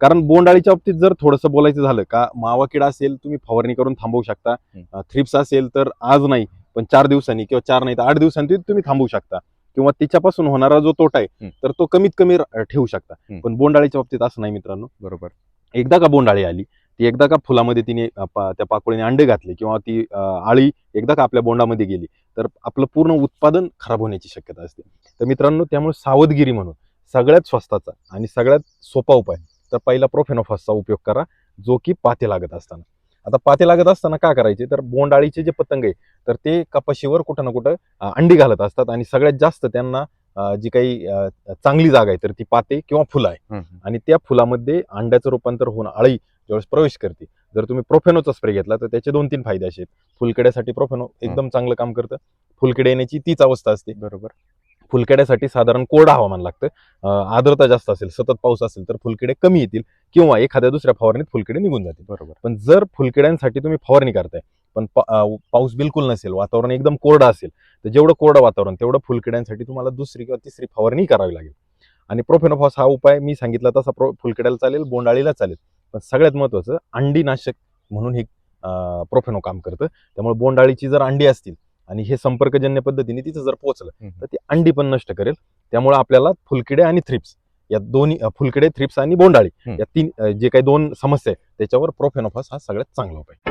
कारण बोंडाळीच्या बाबतीत जर थोडंसं बोलायचं झालं का मावा किडा असेल तुम्ही फवारणी करून थांबवू शकता. थ्रिप्स असेल तर आज नाही पण चार दिवसांनी किंवा चार नाही तर आठ दिवसांनी तुम्ही थांबवू शकता किंवा तिच्यापासून होणारा जो तोटा आहे. तर तो कमीत कमी ठेवू शकता. पण बोंडाळीच्या बाबतीत असं नाही मित्रांनो बरोबर एकदा का बोंडाळी आली ती एकदा का फुलामध्ये तिने त्या पाकोळीने अंडे घातले किंवा ती आळी एकदा का आपल्या बोंडामध्ये गेली तर आपलं पूर्ण उत्पादन खराब होण्याची शक्यता असते तर मित्रांनो त्यामुळे सावधगिरी म्हणून सगळ्यात स्वस्ताचा आणि सगळ्यात सोपा उपाय तर पहिला प्रोफेनोफॉसचा उपयोग करा जो की पाते लागत असताना. आता पाते लागत असताना का करायचे? तर बोंडाळीचे जे पतंग आहे तर ते कपाशीवर कुठं ना कुठं अंडी घालत असतात आणि सगळ्यात जास्त त्यांना जी काही चांगली जागा आहे तर ती पाते किंवा फुलं आहे. आणि त्या फुलामध्ये अंड्याचं रूपांतर होऊन आळी ज्यावेळेस प्रवेश करते. जर तुम्ही प्रोफेनोचा स्प्रे घेतला तर त्याचे दोन तीन फायदे असे आहेत. फुलकड्यासाठी प्रोफेनो एकदम चांगलं काम करतं. फुलकडे येण्याची तीच अवस्था असते. बरोबर. फुलकड्यासाठी साधारण कोरडं हवामान लागतं आर्द्रता जास्त असेल सतत पाऊस असेल तर फुलकिडे कमी येतील किंवा एखाद्या दुसऱ्या फवारणीत फुलकिडे निघून जातील. बरोबर. पण जर फुलकिड्यांसाठी तुम्ही फवारणी करताय पण पाऊस बिलकुल नसेल वातावरण एकदम कोरडं असेल तर जेवढं कोरडं वातावरण तेवढं फुलकिड्यांसाठी तुम्हाला दुसरी किंवा तिसरी फवारणी करावी लागेल. आणि प्रोफेनोफॉस हा उपाय मी सांगितला तसा प्रो फुलकिड्याला चालेल बोंडाळीला चालेल. पण सगळ्यात महत्वाचं अंडीनाशक म्हणून हे प्रोफेनो काम करतं. त्यामुळे बोंडाळीची जर अंडी असतील आणि हे संपर्कजन्य पद्धतीने तिथं जर पोहोचलं. तर ती अंडी पण नष्ट करेल त्यामुळे आपल्याला फुलकिडे आणि थ्रिप्स या दोन्ही फुलकिडे थ्रिप्स आणि बोंडाळी. या तीन जे काही दोन समस्या आहेत त्याच्यावर प्रोफेनोफॉस हा सगळ्यात चांगला उपाय